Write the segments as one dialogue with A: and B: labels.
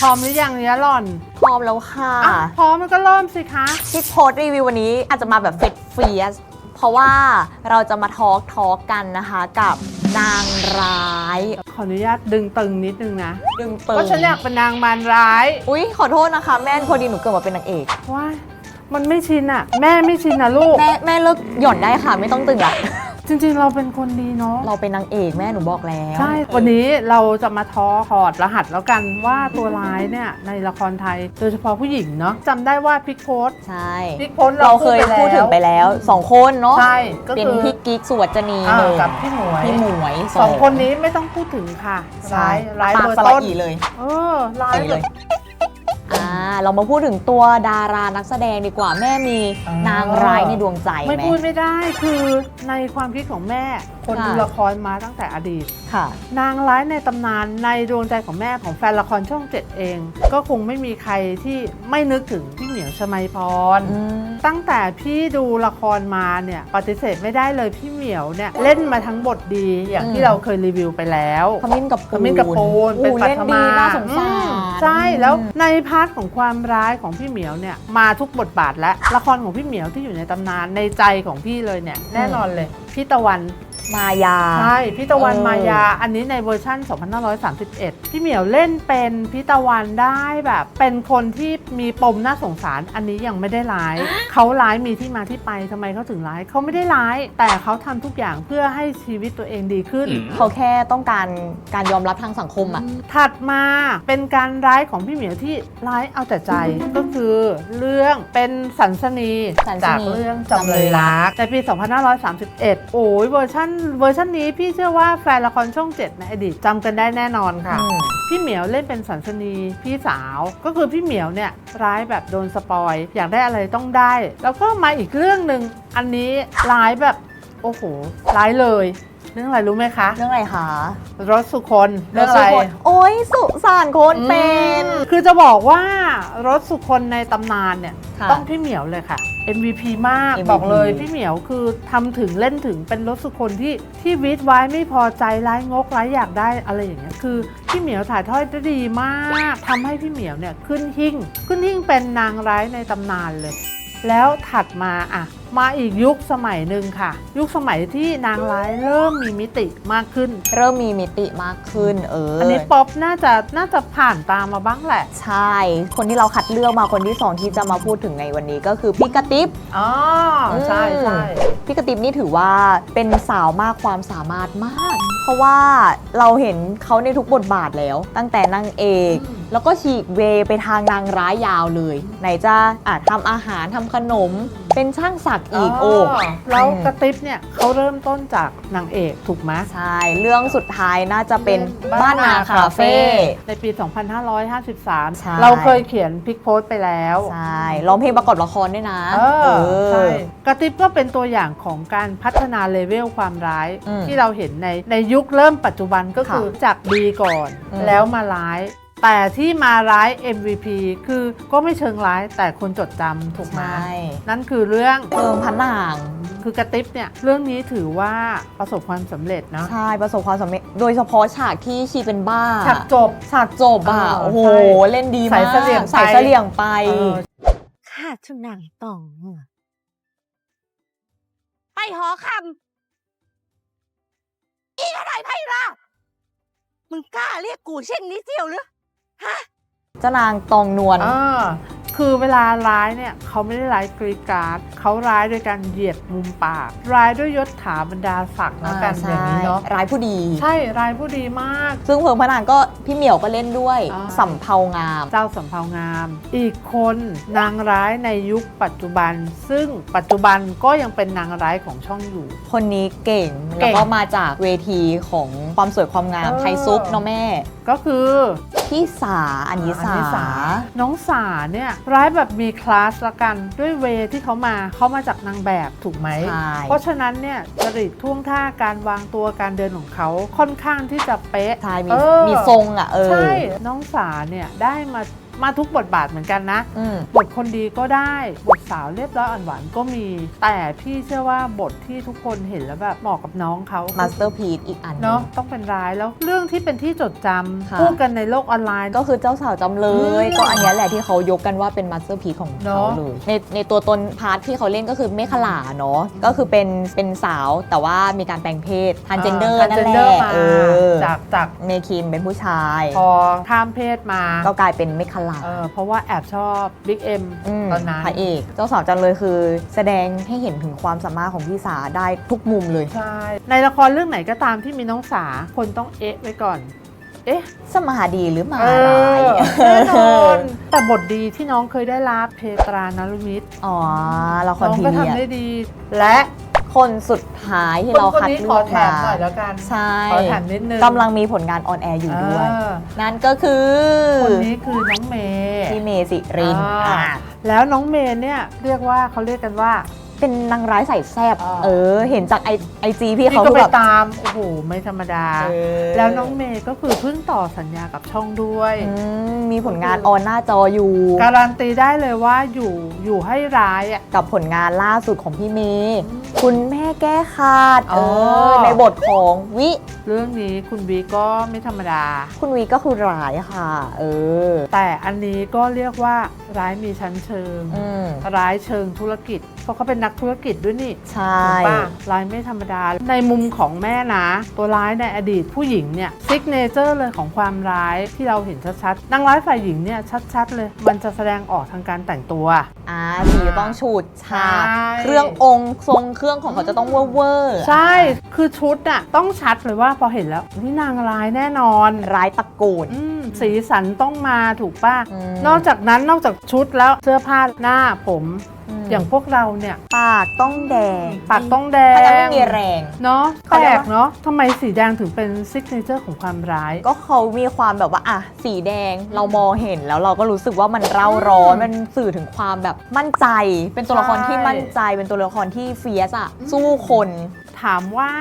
A: พร้อมหรือยังเนี่ยหล่อน
B: พร้อมแล้วค่ะ
A: อะพร้อมมันก็เริ่มสิคะ
B: ที่โพสต์รีวิววันนี้อาจจะมาแบบเฟดเฟียสเพราะว่าเราจะมาทอล์กทอล์กกันนะคะกับนางร้าย
A: ขออนุญาตดึงตึงนิดนึงนะ
B: ดึงตึง
A: เพราะฉันอยากเป็นนางมารร้าย
B: อุ๊ย ขอโทษนะคะ แม่พอดีหนูเกิดมาเป็นนางเอก
A: ว่ามันไม่ชินอะแม่ไม่ชินนะลูก
B: แม่แม่เลิกหย่อนได้ค่ะ ไม่ต้องตึงละ
A: จริงๆ เราเป็นคนดีเนาะ
B: เราเป็นนางเอกแม่หนูบอกแล้ว
A: ใช่ วันนี้เราจะมาท้อถอดรหัสแล้วกันว่าตัวร้ายเนี่ยในละครไทยโดยเฉพาะผู้หญิงเนาะจำได้ว่าพิกโพส
B: ใช่
A: พิกโพส
B: เราเคยพูดถึงไปแล้วสองคนเนาะ
A: ใช่ก็
B: เป็น
A: คือ
B: พี่กิ๊กสุวัจนี
A: อ่า
B: หนึ่ง
A: กับพี่หมวย
B: พี่หมวย
A: สองคนนี้ไม่ต้องพูดถึงค่ะร้ายร้าย
B: ปาก
A: เบอร์
B: สละ
A: ต้น
B: อีเลย
A: เออร้าย
B: อย่างนี้
A: แบ
B: เล
A: บ
B: ยอ่า เรามาพูดถึงตัวดารานักแสดงดีกว่าแม่มี
A: อ่าน
B: นางร้ายในดวงใจ
A: ไม่
B: ไหม
A: พูดไม่ได้คือในความคิดของแม่ คน
B: ค่ะ
A: ดูละครมาตั้งแต่อดีต
B: ค่ะ
A: นางร้ายในตำนานในดวงใจของแม่ของแฟนละครช่องเจ็ดเอง ก็คงไม่มีใครที่ไม่นึกถึงพี่เหมียวชมัยพร
B: อืม
A: ตั้งแต่พี่ดูละครมาเนี่ยปฏิเสธไม่ได้เลยพี่เหมียวเนี่ยเล่นมาทั้งบทดีอย่าง
B: อืม
A: ที่เราเคยรีวิวไปแล้ว
B: ขมิ้นกับ
A: ข
B: ปูน
A: มิ้นกับปูนเป็น
B: อู้
A: ปั
B: เล่น
A: ท
B: ดี
A: มา
B: น่าสงสาร
A: อืม ใช่แล้วในพาร์ทของความร้ายของพี่เหมียวเนี่ยมาทุกบทบาทและละครของพี่เหมียวที่อยู่ในตำนานในใจของพี่เลยเนี่ยแน่นอนเลยพี่ตะวัน
B: มายา
A: ใช่พี่ตะวัน
B: เออ
A: มายา อันนี้ในเวอร์ชั่น 2531 พี่เหมียวเล่นเป็นพี่ตะวันได้แบบ เป็นคนที่มีปมน่าสงสาร อันนี้ยังไม่ได้ร้าย เขาร้ายมีที่มาที่ไปทำไมเขาถึงร้าย เขาไม่ได้ร้าย แต่เขาทำทุกอย่างเพื่อให้ชีวิตตัวเองดีขึ้น
B: เขาแค่ต้องการการยอมรับทางสังคมอะ
A: ถัดมาเป็นการร้ายของพี่เหมียวที่ร้ายเอาแต่ใจ ก็คือเรื่องเป็นสันสนี
B: สันสนี
A: จากเรื่องจำเลยรัก ในปี 2531 โอ้ยเวอร์ชันเวอร์ชันนี้พี่เชื่อว่าแฟนละครช่อง7ในอดีตจำกันได้แน่นอนค่ะ
B: อืม
A: พี่เหมียวเล่นเป็นสันสนีพี่สาว ก็คือพี่เหมียวเนี่ยร้ายแบบโดนสปอย อยากได้อะไรต้องได้ แล้วก็มาอีกเรื่องหนึ่งอันนี้ร้ายแบบโอ้โหร้ายเลย เรื่องอะไรรู้ไหมคะ
B: เรื่องอะไรคะ
A: รถสุคนเรื่องอะไร
B: โอ้ยสุสานคนเป็น
A: อืมคือจะบอกว่ารถสุคนในตำนานเนี่ย
B: ค่ะ
A: ต้องพี่เหมียวเลยค่ะ MVP มาก
B: MVP
A: บอกเลยพี่เหมียวคือทำถึงเล่นถึงเป็นรถสุคนที่ที่วิทย์ไว้ไม่พอใจร้ายงกร้ายอยากได้อะไรอย่างเงี้ยคือพี่เหมียวถ่ายทอดได้ดีมากทำให้พี่เหมียวเนี่ยขึ้นหิ่ง ขึ้นหิ่งเป็นนางร้ายในตำนานเลย แล้วถัดมาอะ มาอีกยุคสมัยหนึ่งค่ะ ยุคสมัยที่นางร้ายเริ่มมีมิติมากขึ้น
B: เริ่มมีมิติมากขึ้นเออ
A: อั
B: อั
A: นนี้ป๊อปน่าจะน่าจะผ่านตามมาบ้างแหละ
B: ใช่ คนที่เราคัดเลือกมาคนที่สองที่จะมาพูดถึงในวันนี้ก็คือพี่กระติบ
A: อ๋อใช่ใช่
B: พี่กระติบนี่ถือว่าเป็นสาวมากความสามารถมาก เพราะว่าเราเห็นเขาในทุกบทบาทแล้ว ตั้งแต่นางเอก
A: อืม
B: แล้วก็ฉีกเวย์ไปทางนางร้ายยาวเลย ไหนจะอะทำอาหารทำขนม เป็นช่างสักอีกโอ้
A: แล้ว
B: อืม
A: กระติบเนี่ยเขาเริ่มต้นจากนางเอกถูกไหม
B: ใช่เรื่องสุดท้ายน่าจะเป็นบ้านนาคาเฟ่
A: ในปี 2553
B: ใช่
A: เราเคยเขียนพิกโพสต์ไปแล้ว
B: ใช่ร้องเพลงประกอบละครด้วยนะ
A: เอ
B: เอ
A: อ
B: อ
A: ใช่กระติบก็เป็นตัวอย่างของการพัฒนาเลเวลความร้าย
B: อืม
A: ที่เราเห็นในในยุคเริ่มปัจจุบันก็คือ
B: ค่ะ
A: จากดีก่อน
B: อืม
A: แล้วมาร้าย แต่ที่มาร้าย MVP คือก็ไม่เชิงร้ายแต่คนจดจำถูกไหม
B: ใช่
A: นั่นคือเรื่อง
B: เพิงพันนาง
A: คือกระติบเนี่ยเรื่องนี้ถือว่าประสบความสำเร็จเนาะ
B: ใช่ประสบความสำเร็จโดยเฉพาะฉากที่ชีเป็นบ้า
A: ฉากจบ
B: ฉากจบอะ
A: เออ
B: โอ้โห
A: ใช่
B: เล่นดี
A: ใส่
B: มาก
A: เสลี่ยงไป
B: ใส่เสลี่ยงไป
A: เออ
C: ข้าชื่อนางตองหัวไปหอคำอีอะไรไพล่ะ มึงกล้าเรียกกูเช่นนี้เจียวหรือฮะ
B: เจ้านางตองนวล
A: อ่าคือเวลาร้ายเนี่ยเขาไม่ได้ร้ายกรีดกราร์ดเขาร้ายด้วยการเหยียดมุมปาก ร้ายด้วยยศถาบรรดาศักดิ์แล้วกัน
B: ใช่
A: อย่างนี้เนาะ
B: ร้ายผู้ดี
A: ใช่ร้ายผู้ดีมาก
B: ซึ่งเพิงพระนางก็พี่เหมียวก็เล่นด้วย
A: อ่า
B: สำเภางาม
A: เจ้าสำเภางาม อีกคนนางร้ายในยุคปัจจุบัน ซึ่งปัจจุบันก็ยังเป็นนางร้ายของช่องอยู่
B: คนนี้เก่ง
A: เก่
B: แล้ว
A: ง
B: ก็มาจากเวทีของความสวยความงาม
A: เออ
B: ไทยซุปเนาะแม่
A: ก็คือ
B: พี่สาอันนี้
A: อั
B: สา
A: น้องสาเนี่ยร้ายแบบมีคลาสละกันด้วยเวที่เขามาเขามาจากนางแบบถูกไหม
B: ใช่
A: เพราะฉะนั้นเนี่ยจริตท่วงท่าการวางตัวการเดินของเขาค่อนข้างที่จะเป๊ะ
B: ใช่มี
A: เออ
B: มีทรงอะเออ
A: ใช่น้องสาเนี่ยได้มา มาทุกบทบาทเหมือนกันนะ
B: อืม
A: บทคนดีก็ได้ บทสาวเรียบร้อยอ่อนหวานก็มี แต่พี่เชื่อว่าบทที่ทุกคนเห็นแล้วแบบเหมาะกับน้องเขา
B: มาสเตอร์พีซอีกอันหง
A: เนาะต้องเป็นร้ายแล้วเรื่องที่เป็นที่จดจ
B: ค่ะำ
A: พูดกันในโลกออนไลน์
B: ก็คือเจ้าสาวจำเลย
A: อืม
B: ก็อันเนี้ยแหละที่เขายกกันว่าเป็นมาสเตอร์พีซของ
A: เน
B: เขา
A: อะ
B: เลยในในตัวตนพาร์ทที่เขาเล่นก็คือเมฆขลาเนาะก็คือเป็นเป็นสาวแต่ว่ามีการแปลงเพศทันเจนเดอร์นั่นแห
A: transgender
B: ละ
A: มา
B: เออ
A: จากจาก
B: เมคิมเป็นผู้ชาย
A: พอข้ามเพศมา
B: ก็กลายเป็นเมฆขลา
A: เออเพราะว่าแอบชอบบิ๊กเอ็ม
B: ม
A: ตอนนั้น
B: พระเอก เจ้าสาวจำเลยคือ แสดงให้เห็นถึงความสามารถของพี่สาได้ทุกมุมเลย
A: ใช่ ในละครเรื่องไหนก็ตามที่มีน้องสาคนต้องเอ๊ะไว้ก่อน เอ๊ะ
B: สมาดีหรือหมา
A: เอ
B: ร้าย
A: อแน่นอนแต่บทดีที่น้องเคยได้รับเพตรานารุมิตร
B: อ๋อละคร
A: น้อง
B: พี
A: ก็
B: เรีย
A: ทำได้
B: ด
A: ดี และ
B: คนสุดท้ายที่เรา
A: คน
B: คัด
A: นี้
B: เลื
A: ขอ
B: อก
A: แถ
B: มาม
A: หน่อยแล้วกัน
B: ใช่
A: ขอแถมนิดนึง
B: กำลังมีผลงานออนแอร์อยู่ด้วย
A: เออ
B: นั่นก็คือ
A: คนนี้คือน้องเมย์
B: พี่เมสิริน
A: อ่า
B: อ่า
A: แล้วน้องเมย์เนี่ยเรียกว่าเขาเรียกกันว่า
B: เป็นนางร้ายใส่แซบ
A: อ่า
B: เออ เห็นจากไอไอจีพี่
A: พี่
B: เขา
A: ก็
B: คือ
A: ไป
B: แบบ
A: ตาม โอ้โห ไม่ธรรมดา
B: เออ
A: แล้วน้องเมย์ก็คือเพิ่งต่อสัญญากับช่องด้วย
B: อืมมีผลงานออนหน้าจออยู่
A: การันตีได้เลยว่าอยู่อยู่ให้ร้ายอะ
B: กับผลงานล่าสุดของพี่เมย์
A: อืม
B: คุณแม่แก้ขาด
A: อ๋
B: เอ
A: อ
B: อ ในบทของวิ
A: เรื่องนี้คุณวีก็ไม่ธรรมดา
B: คุณวิก็คือร้ายค่ะ เออ
A: แต่อันนี้ก็เรียกว่าร้ายมีชั้นเชิง
B: อืม
A: ร้ายเชิงธุรกิจ เพราะเขาเป็นนักธุรกิจด้วยนี่
B: ใช่
A: ถูกป่ะร้ายไม่ธรรมดา ในมุมของแม่นะ ตัวร้ายในอดีตผู้หญิงเนี่ยซิกเนเจอร์เลยของความร้ายที่เราเห็นชัดๆนางร้ายฝ่ายหญิงเนี่ยชัดๆ เลย มันจะแสดงออกทางการแต่งตัว
B: อ่าสีต้องฉูดฉาด
A: ใช่
B: เครื่ององค์ทรงเครื่องของเขาจะต้องเวอร์เวอร์
A: ใช่ คือชุดน่ะต้องชัดเลยว่าพอเห็นแล้วนี่นางร้ายแน่นอน
B: ร้ายตะโกน
A: อืมสีสันต้องมาถูกป่ะ
B: อืม
A: นอกจากนั้นนอกจากชุดแล้วเสื้อผ้าหน้าผม อย่างพวกเราเนี่ย
B: ปากต้องแดง
A: ปากต้องแด
B: ถ้าจะ
A: ง
B: ไม่มีแรง
A: เนาะ
B: เขา
A: แป
B: เรี
A: ล
B: ยก
A: ก
B: ว่า
A: เนาะทำไมสีแดงถึงเป็นซิกเนเจอร์ของความร้าย
B: ก็เขามีความแบบว่าอะสีแดงเรามองเห็นแล้วเราก็รู้สึกว่ามันเร่าร้อน
A: อืม
B: มันสื่อถึงความแบบมั่นใจ เป็นตัวละครที่
A: ใช่
B: มั่นใจ เป็นตัวละครที่เฟียสอะ
A: อืม
B: สู้คน
A: ถามว่า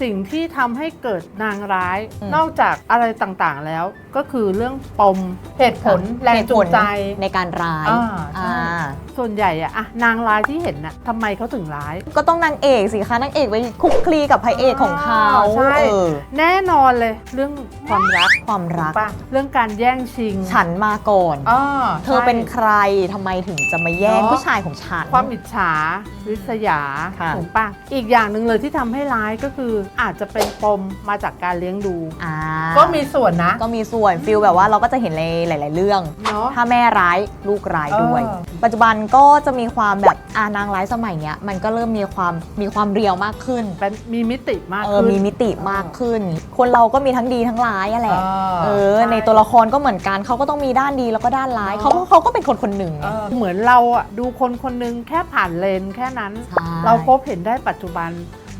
A: สิ่งที่ทำให้เกิดนางร้าย
B: อืม
A: นอกจากอะไรต่างๆแล้ว ก็คือเรื่องปมเหตุผลแรง
B: เหตุ
A: จู
B: ผ
A: ง
B: ล
A: ใจ
B: ในการร้าย
A: อ่าใช่
B: อ่า
A: ส่ วนใหญ่อะอะนางร้ายที่เห็นน่ะทำไมเขาถึงร้าย
B: ก็ต้องนางเอกสิคะนางเอกไปคลุกคลีกับพระเอกของเขา
A: ใช่
B: เออ
A: แน่นอนเลยเรื่องความรัก
B: ความรัก
A: ป่ะเรื่องการแย่งชิง
B: ฉันมาก่อน
A: อ่า
B: เธอเป็น
A: ใช่
B: ใครทำไมถึงจะมาแย่ง
A: เนอะ
B: ผู้ชายของฉัน
A: ความอิจฉาริษยา
B: ค่ะ
A: ถูกปะอีกอย่างหนึ่งเลยที่ทำให้ร้ายก็คืออาจจะเป็นปมมาจากการเลี้ยงดู
B: อ่า
A: ก็มีส่วนนะ
B: ก็มีส่วนฟิลแบบว่าเราก็จะเห็นในหลาย ๆ เรื่อง
A: เนาะ
B: ถ้าแม่ร้ายลูกร้ายด้วย
A: เออ
B: ปัจจุบันก็จะมีความแบบอานางร้ายสมัยเนี้ยมันก็เริ่มมีความมีความเรียวมากขึ้น
A: เป็นมีมิติมาก
B: เออ
A: ขึ้น
B: มีมิติมากขึ้น คนเราก็มีทั้งดีทั้งร้ายอะแหละ
A: เออ
B: เออ
A: ใช่
B: ในตัวละครก็เหมือนกันเขาก็ต้องมีด้านดีแล้วก็ด้านร้าย
A: เนอะ
B: เขาก็เขาก็เป็นคนคนหนึ่ง
A: เออเหมือนเราอะดูคนคนหนึงแค่ผ่านเลนแค่นั้น
B: ใช่
A: เราพบเห็นได้ปัจจุบัน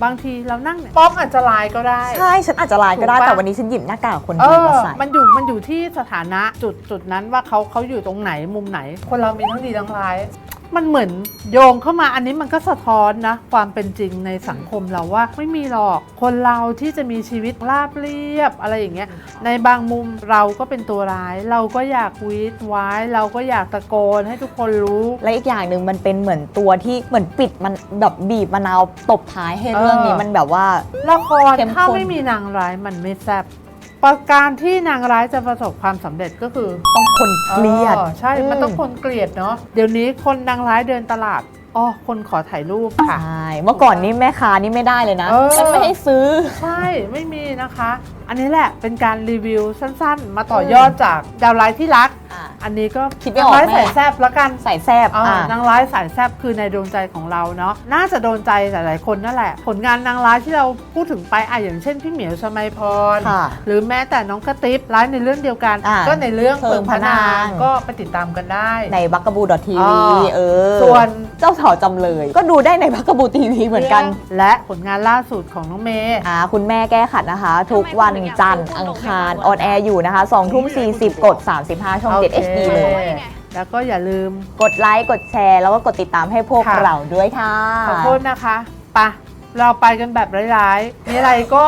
A: บางทีเรานั่งเนี่ยป๊อปอาจจะลายก็ได้
B: ใช่ฉันอาจจะร้ายก็ได้
A: ถูกปะ
B: แต่วันนี้ฉันหยิบหน้ากากคน
A: เอ
B: ดี
A: อ
B: มาใส่
A: มันอยู่มันอยู่ที่สถานะจุดจุดนั้นว่าเขาเขาอยู่ตรงไหนมุมไหน คนเรามีทั้งดีทั้งร้าย มันเหมือนโยงเข้ามาอันนี้มันก็สะท้อนนะ ความเป็นจริงในสังคมเราว่า ไม่มีหรอกคนเราที่จะมีชีวิตราบเรียบอะไรอย่างเงี้ยในบางมุมเราก็เป็นตัวร้าย เราก็อยากวีดไว้ เราก็อยากตะโกนให้ทุกคนรู้
B: และอีกอย่างหนึ่งมันเป็นเหมือนตัวที่เหมือนปิดมันแบบบีบมะนาวตบท้ายให้เรื่องนี้
A: เออ
B: มันแบบว่า
A: ละคร
B: เข้มข้น
A: ถ้าไม่มีนางร้ายมันไม่แซ่บ ประการที่นางร้ายจะประสบความสำเร็จก็คือ
B: ต้องคนเกลียด
A: อ๋อใช่ มันต้องคนเกลียดเนาะเดี๋ยวนี้คนนางร้ายเดินตลาดอ๋อคนขอถ่ายรูปค่ะ
B: ใช่เมื่อก่อนนี้แม่ค้านี่ไม่ได้เลยนะ
A: เออ
B: ฉันไม่ให้ซื้อ
A: ใช่ไม่มีนะคะ อันนี้แหละเป็นการรีวิวสั้นๆ มาต่อยอดจากดาวไลท์ที่รัก อันนี้ก็
B: คิดไม่ออก
A: นางร้าย
B: แม่
A: สายแซบแล้วกัน
B: ใส่แซบ
A: อ่า
B: อะ
A: นางร้ายสายแซบคือในดวงใจของเราเนาะน่าจะโดนใจหลายๆคนนั่นแหละ ผลงานนางร้ายที่เราพูดถึงไปอะอย่างเช่นพี่เหมียวชมัยพร
B: ค่ะ
A: หรือแม้แต่น้องกระติบร้ายในเรื่องเดียวกัน
B: อ่า
A: ก็ในเรื่อง
B: เพิงพระนาง
A: ก็ไปติดตามกันได้
B: ในบักกบูดอทที
A: อ๋
B: วี
A: อ
B: เออ
A: ส่วน
B: เจ้าสาวจำเลย ก็ดูได้ในบักกบูทีวีเหมือนกัน
A: และผลงานล่าสุดของน้องเมย์
B: อ่าคุณแม่แก้ขัดนะคะ ทุกวันจันทร์อังคารออนแอร์อยู่นะคะ2ทุ่ม40 กด 35 ช่อง
A: โอ
B: 7
A: เค
B: HD เลย
A: แล้วก็อย่าลืม
B: กดไลค์กดแชร์ แล้วก็กดติดตามให้พวก
A: ค่ะ
B: เราด้วยค่ะ
A: ขอโทษนะคะไปะเราไปกันแบบร้ายๆมีอะไรก็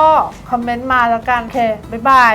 A: คอมเมนต์มาแล้วกันโอเค บ๊ายบาย